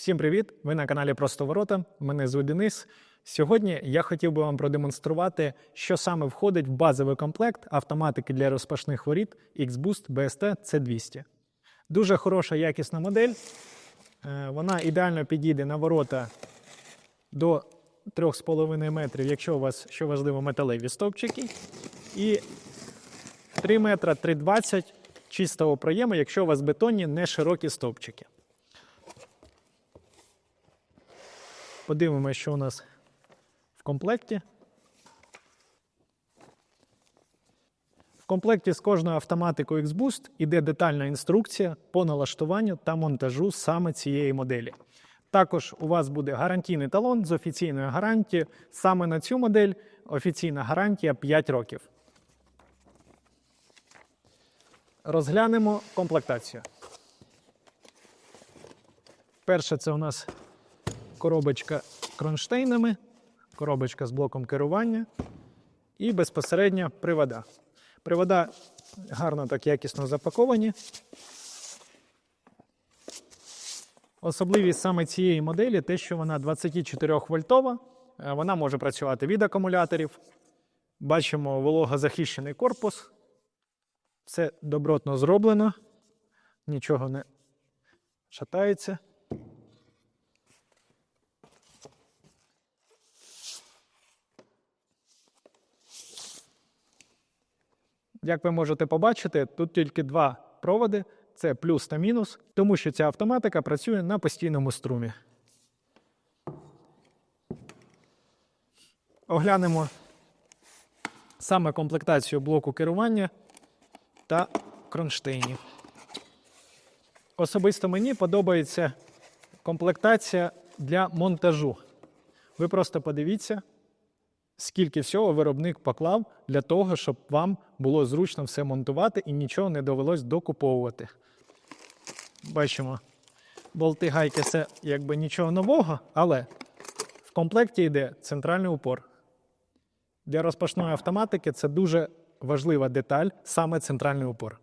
Всім привіт! Ви на каналі Просто Ворота. Мене звуть Денис. Сьогодні я хотів би вам продемонструвати, що саме входить в базовий комплект автоматики для розпашних воріт X-Boost BST C200. Дуже хороша якісна модель. Е, Вона ідеально підійде на ворота до 3,5 метрів, якщо у вас, що важливо, металеві стовпчики. І 3 метра 3,20 чистого проєму, якщо у вас бетонні не широкі стовпчики. Подивимося, що у нас в комплекті. В комплекті з кожною автоматикою X-Boost іде детальна інструкція по налаштуванню та монтажу саме цієї моделі. Також у вас буде гарантійний талон з офіційною гарантією. Саме на цю модель офіційна гарантія 5 років. Розглянемо комплектацію. Перше, це у нас коробочка кронштейнами, коробочка з блоком керування і безпосередньо привода. Привода гарно так якісно запаковані. Особливість саме цієї моделі те, що вона 24 вольтова, Е, вона може працювати від акумуляторів. Бачимо вологозахищений корпус. Все добротно зроблено, нічого не шатається. Як ви можете побачити, тут тільки два проводи: це плюс та мінус, тому що ця автоматика працює на постійному струмі. Оглянемо саме комплектацію блоку керування та кронштейнів. Особисто мені подобається комплектація для монтажу. Ви просто подивіться, скільки всього виробник поклав для того, щоб вам було зручно все монтувати і нічого не довелось докуповувати. Бачимо, болти гайки це якби нічого нового, але в комплекті йде центральний упор. Для розпашної автоматики це дуже важлива деталь, саме центральний упор.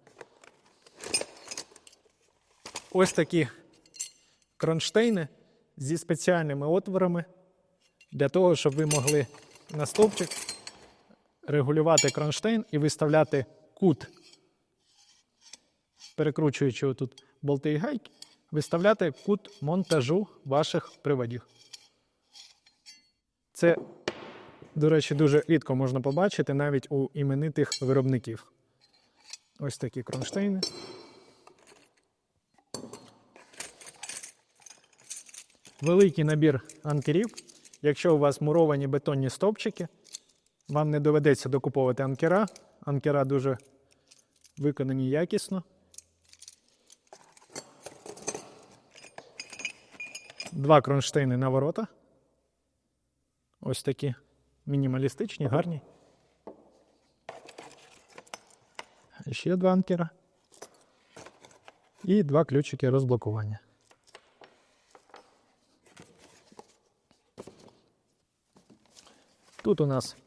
Ось такі кронштейни зі спеціальними отворами для того, щоб ви могли на стовпчик регулювати кронштейн і виставляти кут, перекручуючи тут болти і гайки, виставляти кут монтажу ваших приводів. Це, до речі, дуже рідко можна побачити навіть у іменитих виробників. Ось такі кронштейни. Великий набір анкерів. Якщо у вас муровані бетонні стовпчики, вам не доведеться докуповувати анкера. Анкера дуже виконані якісно. Два кронштейни на ворота. Ось такі мінімалістичні, гарні. Ще два анкера. І два ключики розблокування. Тут у нас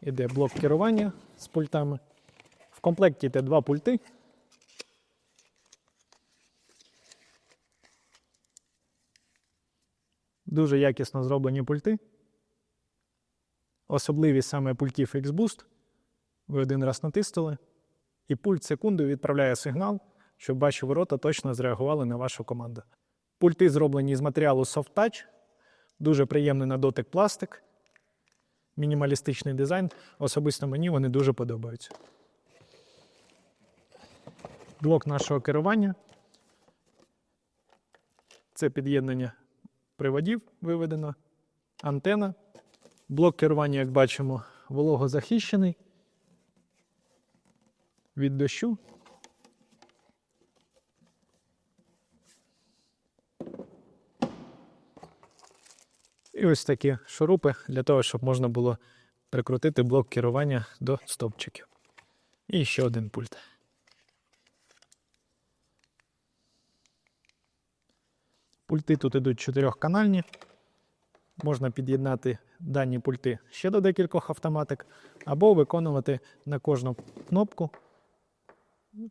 іде блок керування з пультами. В комплекті йде два пульти. Дуже якісно зроблені пульти. Особливість саме пультів X-Boost. Ви один раз натиснули, і пульт секунду відправляє сигнал, щоб ваші ворота точно зреагували на вашу команду. Пульти зроблені з матеріалу Soft Touch, дуже приємний на дотик пластик мінімалістичний дизайн. Особисто мені вони дуже подобаються. Блок нашого керування. Це під'єднання приводів виведено, антена. Блок керування, як бачимо, вологозахищений від дощу. Ось такі шурупи для того, щоб можна було прикрутити блок керування до стовпчиків. І ще один пульт. Пульти тут ідуть чотирьохканальні. Можна під'єднати дані пульти ще до декількох автоматик, або виконувати на кожну кнопку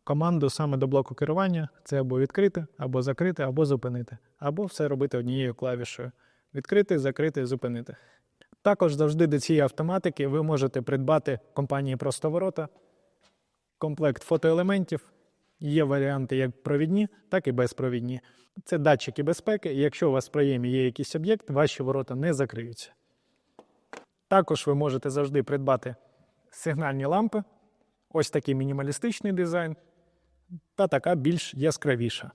команду саме до блоку керування. Це або відкрити, або закрити, або зупинити, або все робити однією клавішею: відкрити, закрити, зупинити. Також завжди до цієї автоматики ви можете придбати компанії Простоворота комплект фотоелементів. Є варіанти як провідні, так і безпровідні. Це датчики безпеки, якщо у вас в проємі є якийсь об'єкт, ваші ворота не закриються. Також ви можете завжди придбати сигнальні лампи, ось такий мінімалістичний дизайн, та така більш яскравіша.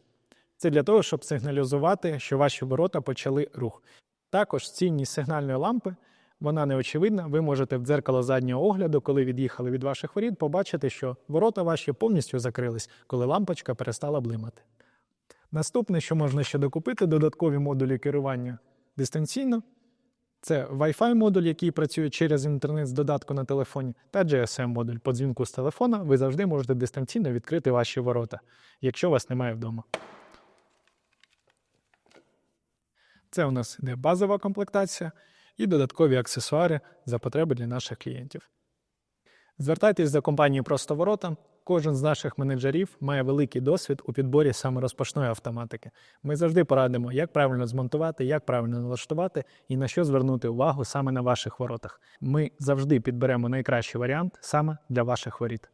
Це для того, щоб сигналізувати, що ваші ворота почали рух. Також цінність сигнальної лампи вона не очевидна. Ви можете в дзеркало заднього огляду, коли від'їхали від ваших воріт, побачити, що ворота ваші повністю закрились, коли лампочка перестала блимати. Наступне, що можна ще докупити, додаткові модулі керування дистанційно. Це Wi-Fi модуль, який працює через інтернет з додатку на телефоні, та GSM модуль по дзвінку з телефона. Ви завжди можете дистанційно відкрити ваші ворота, якщо вас немає вдома. Це у нас йде базова комплектація і додаткові аксесуари за потреби для наших клієнтів. Звертайтесь до компанії Просто Ворота. Кожен з наших менеджерів має великий досвід у підборі саме розпашної автоматики. Ми завжди порадимо, як правильно змонтувати, як правильно налаштувати і на що звернути увагу саме на ваших воротах. Ми завжди підберемо найкращий варіант саме для ваших воріт.